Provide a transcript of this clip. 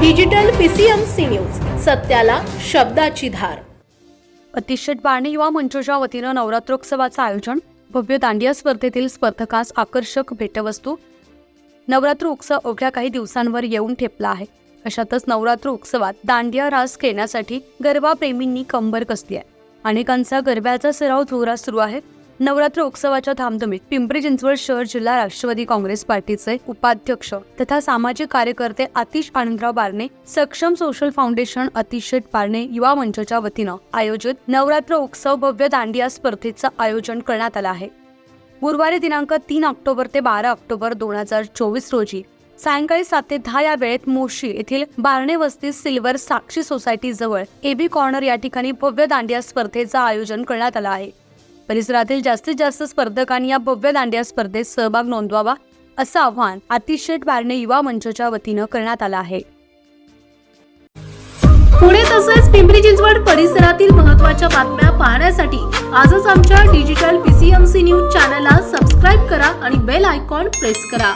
Digital PCMC news सत्याला शब्दाची धार. अतिशय बाणे युवा मंचच्या वतीनं नवरात्रोत्सवाचं आयोजन भव्य दांडिया स्पर्धेतील स्पर्धकास आकर्षक भेटवस्तू. नवरात्र उत्सव अवघ्या काही दिवसांवर येऊन ठेपला आहे. अशातच नवरात्र उत्सवात दांडिया रास खेळण्यासाठी गरबा प्रेमींनी कंबर कसली आहे. अनेकांचा गरब्याचा सराव जोरात सुरू आहे. नवरात्र उत्सवाच्या धामधमीत पिंपरी चिंचवड शहर जिल्हा राष्ट्रवादी काँग्रेस पार्टीचे उपाध्यक्ष तथा सामाजिक कार्यकर्ते आतिश आनंदराव बारणे सक्षम सोशल फाउंडेशन अतिशय बारणे युवा मंचच्या वतीनं आयोजित नवरात्र उत्सव भव्य दांडिया स्पर्धेचं आयोजन करण्यात आलं आहे. गुरुवारी दिनांक तीन ऑक्टोबर ते बारा ऑक्टोबर दोन हजार चोवीस रोजी सायंकाळी सात ते दहा या वेळेत मोशी येथील बारणे वस्ती सिल्वर साक्षी सोसायटी जवळ एबी कॉर्नर या ठिकाणी भव्य दांडिया स्पर्धेचं आयोजन करण्यात आलं आहे. परिसरातील जास्तीत जास्त स्पर्धकांनी या भव्य दांडिया स्पर्धेत सहभाग नोंदवावा असं आव्हान अतिशय बारणे युवा मंचच्या वतीनं करण्यात आलं आहे. पुणे तसेच पिंपरी चिंचवड परिसरातील महत्त्वाच्या बातम्या पाहण्यासाठी आजच आमच्या डिजिटल पीसीएमसी न्यूज चॅनलला सबस्क्राईब करा आणि बेल आयकॉन प्रेस करा.